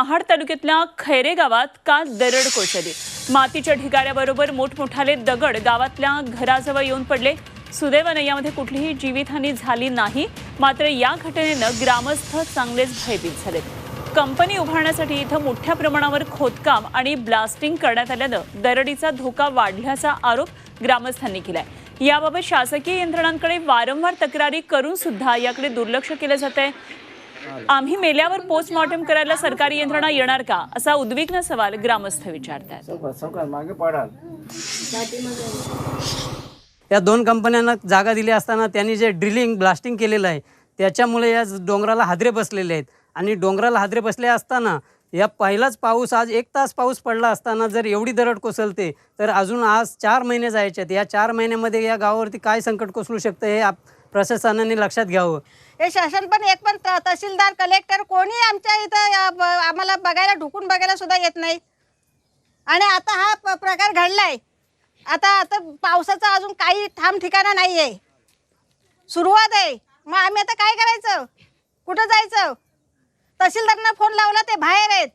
महाड तालुक्यातल्या खैरे गावात काल दरड कोसळली. मातीच्या ढिगाऱ्याबरोबर मोठमोठाले दगड गावातल्या घराजवळ येऊन पडले. सुदैवानं यामध्ये कुठलीही जीवितहानी झाली नाही. मात्र या घटनेनं ग्रामस्थ चांगलेच भयभीत झालेत. कंपनी उभारण्यासाठी इथं मोठ्या प्रमाणावर खोदकाम आणि ब्लास्टिंग करण्यात आल्यानं दरडीचा धोका वाढल्याचा आरोप ग्रामस्थांनी केलाय. याबाबत शासकीय यंत्रणांकडे वारंवार तक्रारी करून सुद्धा याकडे दुर्लक्ष केलं जात आहे आम्ही मेल्यावर पोस्टमॉर्टम करायला सरकारी यंत्रणा येणार का? असा उद्विग्न सवाल ग्रामस्थ विचारतात या दोन कंपन्यांना जागा दिली असताना त्यांनी जे ड्रिलिंग ब्लास्टिंग केलेलं आहे त्याच्यामुळे या डोंगराला हादरे बसलेले आहेत. आणि डोंगराला हादरे बसले असताना या पहिलाच पाऊस आज एक तास पाऊस पडला असताना जर एवढी दरड कोसळते तर अजून आज चार महिने जायचे आहेत. या चार महिन्यामध्ये या गावावरती काय संकट कोसळू शकतं हे आप प्रशासनाने लक्षात घ्यावं. हे शासन पण एक पण तहसीलदार कलेक्टर कोणी आमच्या इथं आम्हाला बघायला ढुकून बघायला सुद्धा येत नाही. आणि आता हा प- प्रकार घडलाय. आता आता पावसाचा अजून काही ठाम ठिकाणा नाही आहे सुरुवात आहे. मग आम्ही आता काय करायचं? कुठं जायचं? तहसीलदारांना फोन लावला ते बाहेर आहेत.